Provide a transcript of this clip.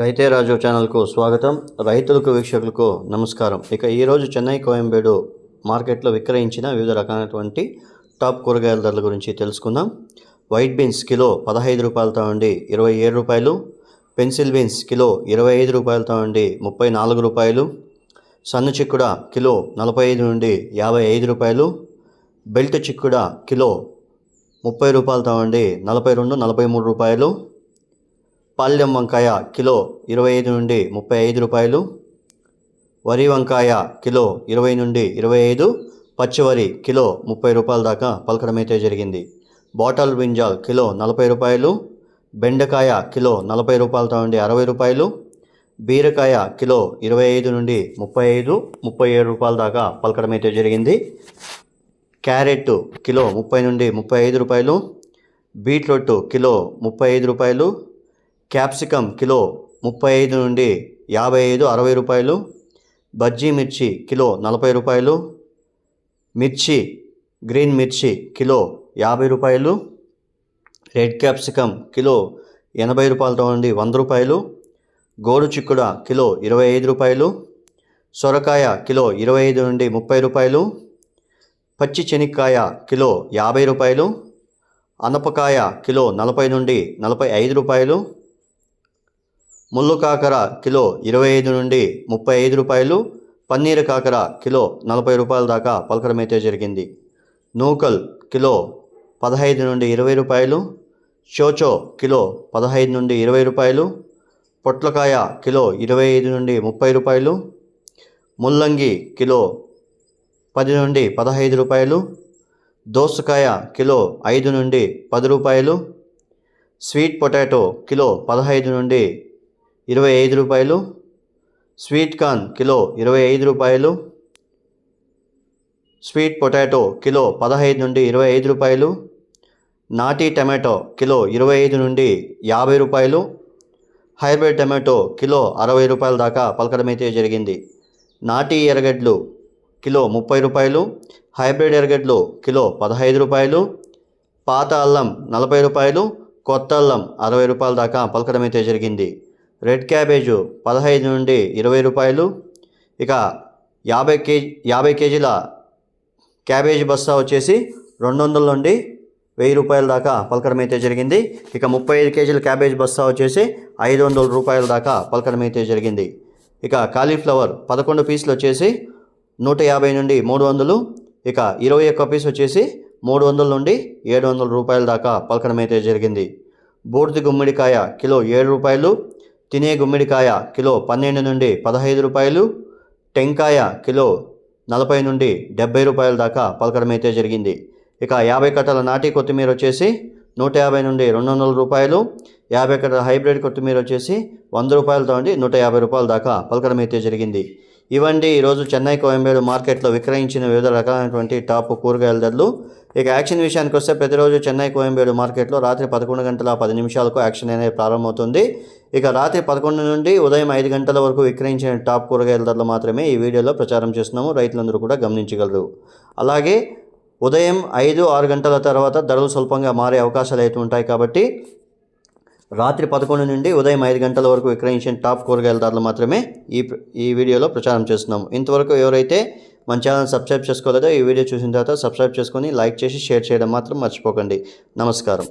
రైతే రాజు ఛానల్కు స్వాగతం. రైతులకు వీక్షకులకు నమస్కారం. ఇక ఈరోజు చెన్నై కోయంబేడు మార్కెట్లో విక్రయించిన వివిధ రకాలైనటువంటి టాప్ కూరగాయల ధరల గురించి తెలుసుకుందాం. వైట్ బీన్స్ కిలో పదహైదు రూపాయలతో ఉండి ఇరవై ఏడు రూపాయలు. పెన్సిల్ బీన్స్ కిలో ఇరవై ఐదు రూపాయలతో ఉండి ముప్పై నాలుగు రూపాయలు. సన్న చిక్కుడ కిలో నలభై ఐదు నుండి యాభై ఐదు రూపాయలు. బెల్ట్ చిక్కుడ కిలో ముప్పై రూపాయలతో ఉండి నలభై రెండు నలభై మూడు రూపాయలు. పల్లెం వంకాయ కిలో ఇరవై ఐదు నుండి ముప్పై ఐదు రూపాయలు. వరి వంకాయ కిలో ఇరవై నుండి ఇరవై ఐదు పచ్చివరి కిలో ముప్పై రూపాయల దాకా పలకడం అయితే జరిగింది. బాటల్ బ్రింజాల్ కిలో నలభై రూపాయలు బెండకాయ కిలో నలభై రూపాయలతో నుండి అరవై రూపాయలు బీరకాయ కిలో ఇరవై ఐదు నుండి ముప్పై ఐదు ముప్పై ఏడు రూపాయల దాకా పలకడం అయితే జరిగింది. క్యారెట్ కిలో ముప్పై నుండి ముప్పై ఐదు రూపాయలు బీట్రూట్ కిలో ముప్పై ఐదు రూపాయలు క్యాప్సికమ్ కిలో ముప్పై ఐదు నుండి యాభై ఐదు అరవై రూపాయలు బజ్జీ మిర్చి కిలో నలభై రూపాయలు మిర్చి గ్రీన్ మిర్చి కిలో యాభై రూపాయలు రెడ్ క్యాప్సికమ్ కిలో ఎనభై రూపాయలతో నుండి వంద రూపాయలు గోరు చిక్కుడ కిలో ఇరవై ఐదు రూపాయలు సొరకాయ కిలో ఇరవై ఐదు నుండి ముప్పై రూపాయలు పచ్చి చెనిక్కాయ కిలో యాభై రూపాయలు అనపకాయ కిలో నలభై నుండి నలభై ఐదు రూపాయలు ముళ్ళు కాకర కిలో ఇరవై ఐదు నుండి ముప్పై ఐదు రూపాయలు పన్నీరు కాకర కిలో నలభై రూపాయల దాకా పలకడం అయితే జరిగింది. నూకల్ కిలో పదహైదు నుండి ఇరవై రూపాయలు చోచో కిలో పదహైదు నుండి ఇరవై రూపాయలు పొట్లకాయ కిలో ఇరవై ఐదు నుండి ముప్పై రూపాయలు ముల్లంగి కిలో పది నుండి పదహైదు రూపాయలు దోసకాయ కిలో ఐదు నుండి పది రూపాయలు స్వీట్ పొటాటో కిలో పదహైదు నుండి ఇరవై ఐదు రూపాయలు. స్వీట్ కార్న్ కిలో ఇరవై ఐదు రూపాయలు. స్వీట్ పొటాటో కిలో పదహైదు నుండి ఇరవై ఐదు రూపాయలు. నాటీ టమాటో కిలో ఇరవై ఐదు నుండి యాభై రూపాయలు. హైబ్రిడ్ టమాటో కిలో అరవై రూపాయల దాకా పలకడం అయితే జరిగింది. నాటీ ఎర్రగడ్డలు కిలో ముప్పై రూపాయలు. హైబ్రిడ్ ఎర్రగడ్డలు కిలో పదహైదు రూపాయలు. పాత అల్లం నలభై రూపాయలు. కొత్త అల్లం అరవై రూపాయల దాకా పలకడం అయితే జరిగింది. రెడ్ క్యాబేజు పదహైదు నుండి ఇరవై రూపాయలు. ఇక యాభై కేజీ యాభై కేజీల క్యాబేజీ బస్తా వచ్చేసి రెండు వందల నుండి వెయ్యి రూపాయల దాకా పలకడం అయితే జరిగింది. ఇక ముప్పై ఐదు కేజీల క్యాబేజ్ బస్తా వచ్చేసి ఐదు వందల రూపాయల దాకా పలకడం అయితే జరిగింది. ఇక కాలీఫ్లవర్ పదకొండు పీసులు వచ్చేసి నూట యాభై నుండి మూడు వందలు. ఇక ఇరవై ఒక్క పీస్ వచ్చేసి మూడు వందల నుండి ఏడు వందల రూపాయల దాకా పలకడం అయితే జరిగింది. బూడిద గుమ్మడికాయ కిలో ఏడు రూపాయలు. తినే గుమ్మిడికాయ కిలో పన్నెండు నుండి పదహైదు రూపాయలు టెంకాయ కిలో నలభై నుండి డెబ్బై రూపాయల దాకా పలకడం అయితే జరిగింది. ఇక యాభై కట్టల నాటి కొత్తిమీర వచ్చేసి నూట యాభై నుండి రెండు వందల రూపాయలు యాభై కట్టల హైబ్రిడ్ కొత్తిమీర వచ్చేసి వంద రూపాయలతో నూట యాభై రూపాయల దాకా పలకడం అయితే జరిగింది. ఇవండి ఈరోజు చెన్నై కోయంబేడు మార్కెట్లో విక్రయించిన వివిధ రకాలైనటువంటి టాప్ కూరగాయల ధరలు. ఇక యాక్షన్ విషయానికి వస్తే ప్రతిరోజు చెన్నై కోయంబేడు మార్కెట్లో రాత్రి పదకొండు గంటల పది నిమిషాలకు యాక్షన్ అనేది ప్రారంభమవుతుంది. ఇక రాత్రి పదకొండు నుండి ఉదయం ఐదు గంటల వరకు విక్రయించిన టాప్ కూరగాయల ధరలు మాత్రమే ఈ వీడియోలో ప్రచారం చేస్తున్నాము. రైతులందరూ కూడా గమనించగలరు. అలాగే ఉదయం ఐదు ఆరు గంటల తర్వాత ధరలు స్వల్పంగా మారే అవకాశాలు అయితే ఉంటాయి కాబట్టి రాత్రి పదకొండు నుండి ఉదయం ఐదు గంటల వరకు విక్రయించిన టాప్ కూరగాయల ధరలు మాత్రమే ఈ ఈ వీడియోలో ప్రచారం చేస్తున్నాము. ఇంతవరకు ఎవరైతే మన ఛానల్ సబ్స్క్రైబ్ చేసుకోలేదో ఈ వీడియో చూసిన తర్వాత సబ్స్క్రైబ్ చేసుకొని లైక్ చేసి షేర్ చేయడం మాత్రం మర్చిపోకండి. నమస్కారం.